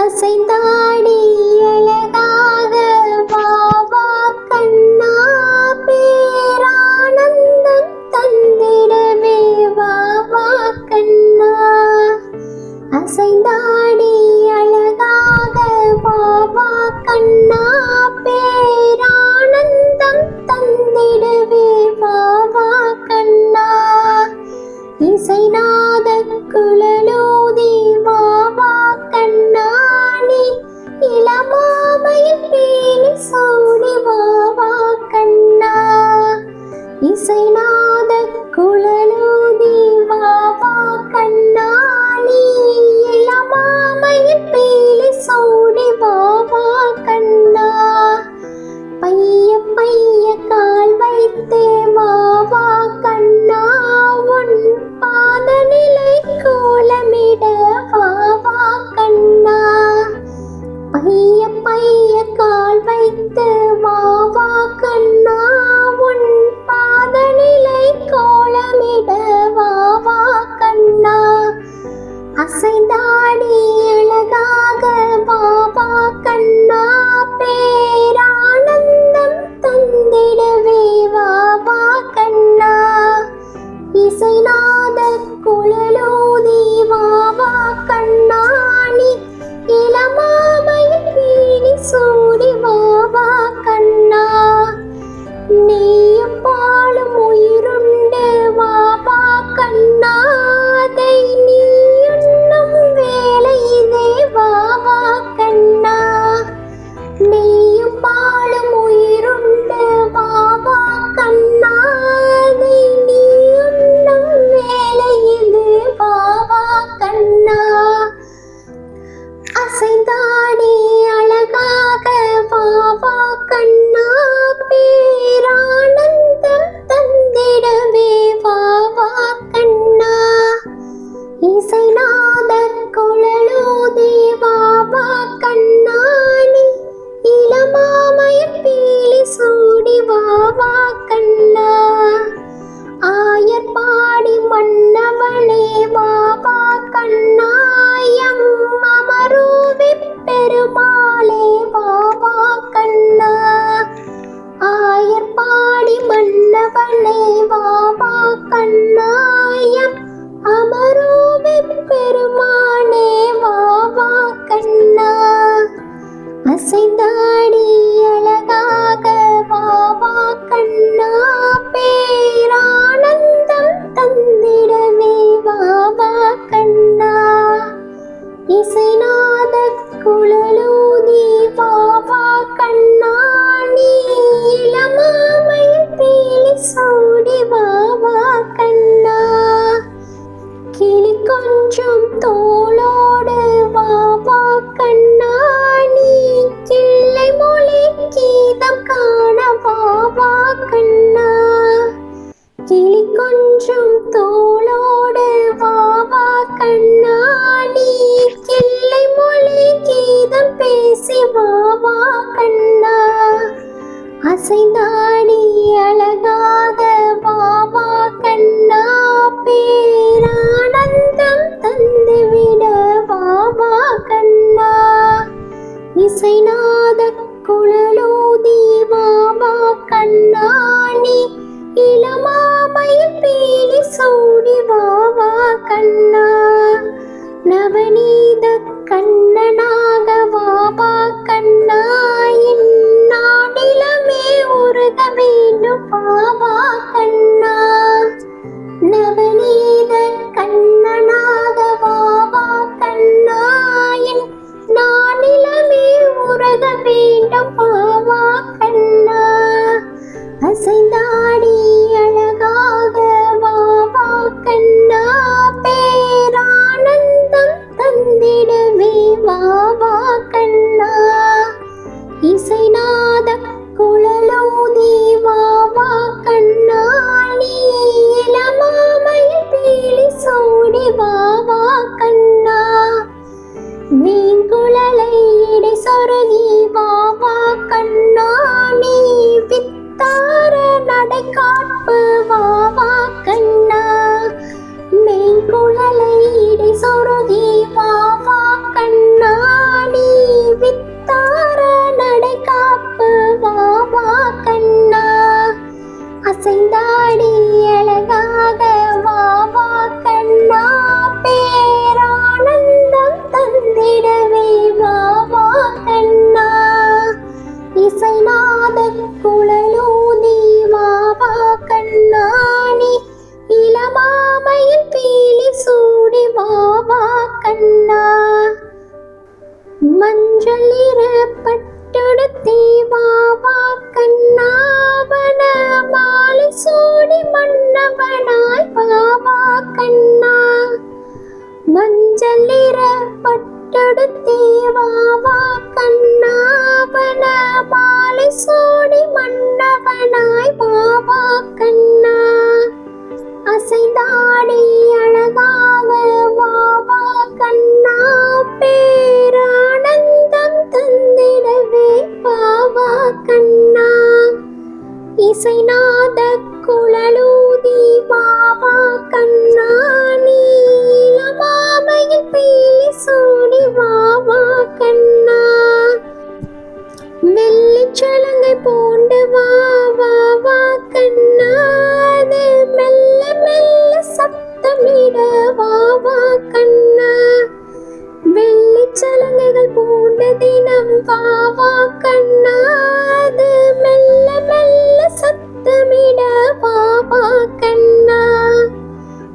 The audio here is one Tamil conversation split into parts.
அசைந்தாடி 明日 குழலும் ஓசைநாத குழலோதி மாமா கண்ணாணி இளமாமை பேணி சோடி வாவா கண்ணா. நவநீத விடவா வா கண்ணா? வெள்ளி சலங்கைகள் பூண்ட தினம் வா வா கண்ணா? அது மெல்ல மெல்ல சத்தமிட வா வா கண்ணா?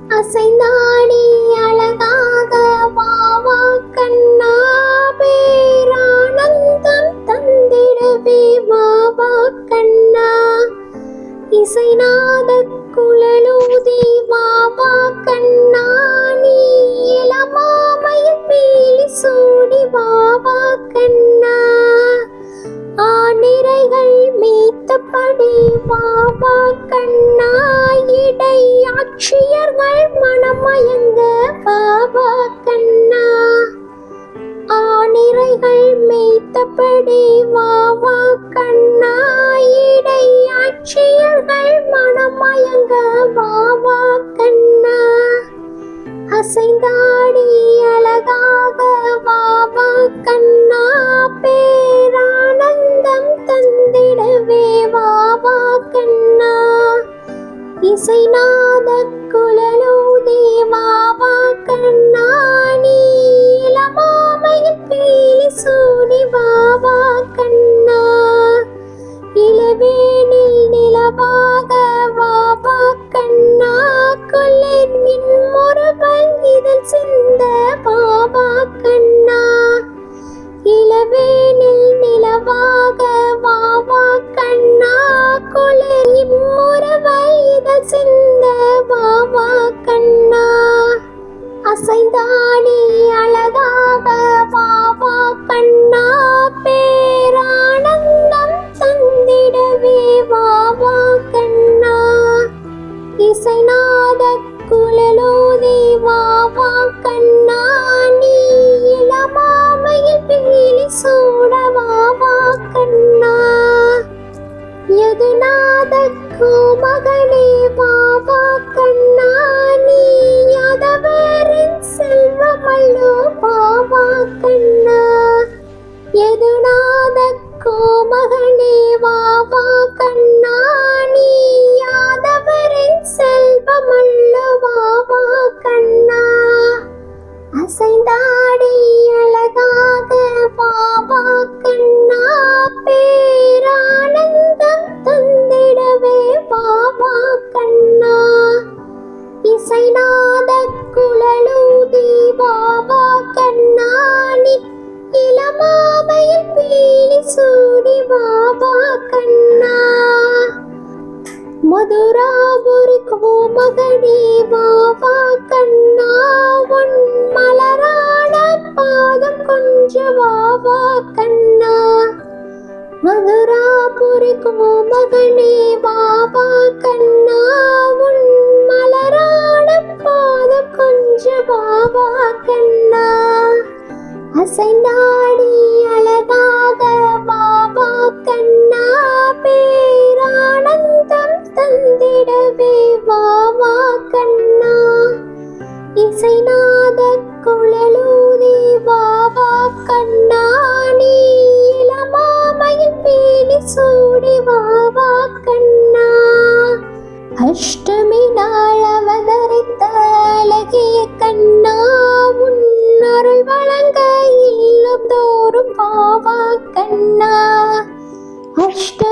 அசைந்தாடி அழகாக வா கண்ணா? பேரானந்தம் தந்திடவே வா கண்ணா? இசைநாத குழலூதி வா கண்ணா? மாயங்க பாபா கண்ணா. ஆனிரைகள் மேய்த்தபடி வாவா கண்ணா. இடை ஆட்சியர்கள் மனமயங்க வாவா கண்ணா. அசைந்தாடி அழகாக வாவா கண்ணா. பேரானந்தம் தந்திடவே வாவா கண்ணா. இசை мечты.